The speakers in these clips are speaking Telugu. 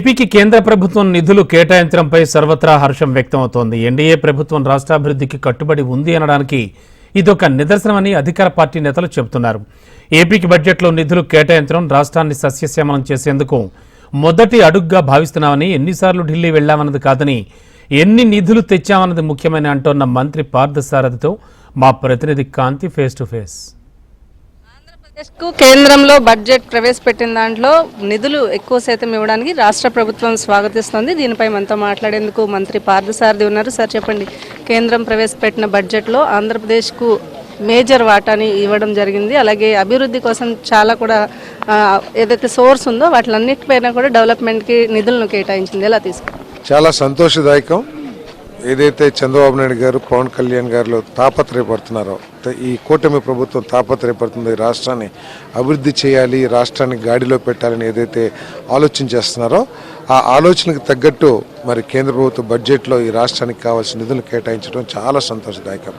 ఏపీకి కేంద్ర ప్రభుత్వం నిధులు కేటాయించడంపై సర్వత్రా హర్షం వ్యక్తమవుతోంది. ఎన్డీఏ ప్రభుత్వం రాష్ట్రాభివృద్ధికి కట్టుబడి ఉంది అనడానికి ఇదొక నిదర్శనమని అధికార పార్టీ నేతలు చెబుతున్నారు. ఏపీకి బడ్జెట్లో నిధులు కేటాయించడం రాష్ట్రాన్ని సస్యశ్యామలం చేసేందుకు మొదటి అడుగ్గా భావిస్తున్నామని ఎన్నిసార్లు ఢిల్లీ వెళ్ళామన్నది కాదని ఎన్ని నిధులు తెచ్చామన్నది ముఖ్యమని అంటోన్న మంత్రి పార్థసారథితో మా ప్రతినిధి కాంతి ఫేస్ టు ఫేస్. కేంద్రంలో బడ్జెట్ ప్రవేశపెట్టిన దాంట్లో నిధులు ఎక్కువ శాతం ఇవ్వడానికి రాష్ట్ర ప్రభుత్వం స్వాగతిస్తోంది. దీనిపై మనతో మాట్లాడేందుకు మంత్రి పార్థసారథి ఉన్నారు. సార్ చెప్పండి. కేంద్రం ప్రవేశపెట్టిన బడ్జెట్లో ఆంధ్రప్రదేశ్కు మేజర్ వాటాని ఇవ్వడం జరిగింది. అలాగే అభివృద్ధి కోసం చాలా కూడా ఏదైతే సోర్స్ ఉందో వాటిలన్నిటిపైన కూడా డెవలప్మెంట్కి నిధులను కేటాయించింది. ఎలా తీసుకు చాలా సంతోషదాయకం. ఏదైతే చంద్రబాబు నాయుడు గారు పవన్ కళ్యాణ్ గారు తాపత్రయపడుతున్నారో ఈ కూటమి ప్రభుత్వం తాపత్రయపడుతుందో ఈ రాష్ట్రాన్ని అభివృద్ధి చేయాలి రాష్ట్రాన్ని గాడిలో పెట్టాలని ఏదైతే ఆలోచన చేస్తున్నారో ఆ ఆలోచనకు తగ్గట్టు మరి కేంద్ర ప్రభుత్వ బడ్జెట్లో ఈ రాష్ట్రానికి కావాల్సిన నిధులు కేటాయించడం చాలా సంతోషదాయకం.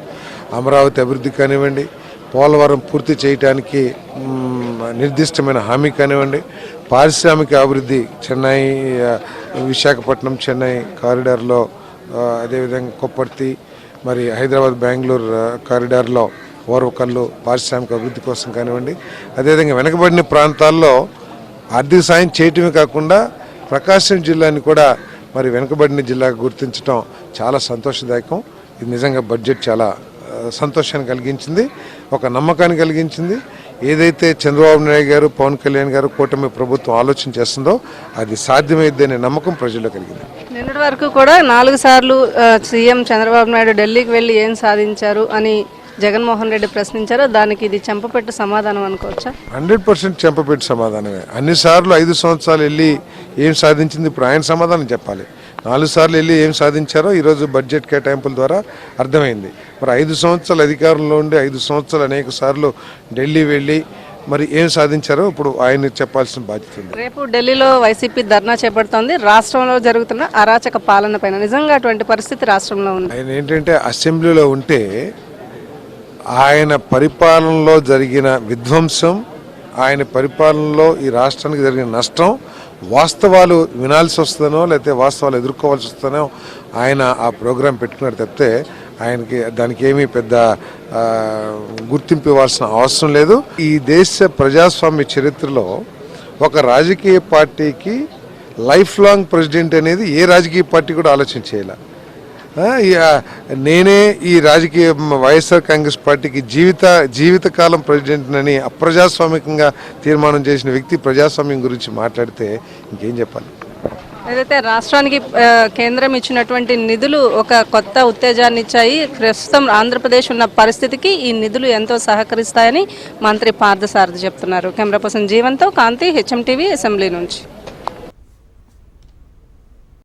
అమరావతి అభివృద్ధి కానివ్వండి పోలవరం పూర్తి చేయడానికి నిర్దిష్టమైన హామీ కానివ్వండి పారిశ్రామిక అభివృద్ధి చెన్నై విశాఖపట్నం చెన్నై కారిడార్లో అదేవిధంగా కొప్పర్తి మరి హైదరాబాద్ బెంగళూరు కారిడార్లో ఓర్వకల్లు పారిశ్రామిక అభివృద్ధి కోసం కానివ్వండి. అదేవిధంగా వెనకబడిన ప్రాంతాల్లో ఆర్థిక సాయం చేయటమే కాకుండా ప్రకాశం జిల్లాని కూడా మరి వెనుకబడిన జిల్లాగా గుర్తించడం చాలా సంతోషదాయకం. ఇది నిజంగా బడ్జెట్ చాలా సంతోషాన్ని కలిగించింది ఒక నమ్మకాన్ని కలిగించింది. ఏదైతే చంద్రబాబు నాయుడు గారు పవన్ కళ్యాణ్ గారు కూటమి ప్రభుత్వం ఆలోచన చేస్తుందో అది సాధ్యమైద్దనే నమ్మకం ప్రజల్లో కలిగింది. వరకు కూడా నాలుగు సార్లు సీఎం చంద్రబాబు నాయుడు ఢిల్లీకి వెళ్ళి ఏం సాధించారు అని జగన్మోహన్ రెడ్డి ప్రశ్నించారు దానికి ఇది చెంపపెట్టు సమాధానం అనుకోవచ్చా? హండ్రెడ్ పర్సెంట్ చెంపపెట్టు సమాధానమే. అన్ని సార్లు ఐదు సంవత్సరాలు వెళ్ళి ఏం సాధించింది ఇప్పుడు ఆయన సమాధానం చెప్పాలి. నాలుగు సార్లు వెళ్ళి ఏం సాధించారో ఈరోజు బడ్జెట్ కేటాయింపుల ద్వారా అర్థమైంది. మరి ఐదు సంవత్సరాలు అధికారంలో ఉండి ఐదు సంవత్సరాలు అనేక సార్లు ఢిల్లీ వెళ్ళి మరి ఏం సాధించారో ఇప్పుడు ఆయన చెప్పాల్సిన బాధ్యత ఉంది. రేపు ఢిల్లీలో వైసీపీ ధర్నా చేపడుతోంది. రాష్ట్రంలో జరుగుతున్న అరాచక పాలన పైన నిజంగా అటువంటి పరిస్థితి రాష్ట్రంలో ఉంది. ఆయన ఏంటంటే అసెంబ్లీలో ఉంటే ఆయన పరిపాలనలో జరిగిన విధ్వంసం ఆయన పరిపాలనలో ఈ రాష్ట్రానికి జరిగిన నష్టం వాస్తవాలు వినాల్సి వస్తుందనో లేకపోతే వాస్తవాలు ఎదుర్కోవాల్సి వస్తుందనో ఆయన ఆ ప్రోగ్రాం పెట్టుకున్నాడు తప్పితే ఆయనకి దానికి ఏమీ పెద్ద గుర్తింపు ఇవ్వాల్సిన అవసరం లేదు. ఈ దేశ ప్రజాస్వామ్య చరిత్రలో ఒక రాజకీయ పార్టీకి లైఫ్ లాంగ్ ప్రెసిడెంట్ అనేది ఏ రాజకీయ పార్టీ కూడా ఆలోచన చేయాలి. నేనే ఈ రాజకీయ వైఎస్ఆర్ కాంగ్రెస్ పార్టీకి జీవిత జీవితకాలం ప్రెసిడెంట్నని అప్రజాస్వామికంగా తీర్మానం చేసిన వ్యక్తి ప్రజాస్వామ్యం గురించి మాట్లాడితే ఇంకేం చెప్పాలి? ఏదైతే రాష్ట్రానికి కేంద్రం ఇచ్చినటువంటి నిధులు ఒక కొత్త ఉత్తేజాన్ని ఇచ్చాయి ప్రస్తుతం ఆంధ్రప్రదేశ్ ఉన్న పరిస్థితికి ఈ నిధులు ఎంతో సహకరిస్తాయని మంత్రి పార్థసారథి చెప్తున్నారు. కెమెరా పర్సన్ జీవంతో కాంతి హెచ్ఎం టీవీ అసెంబ్లీ నుంచి.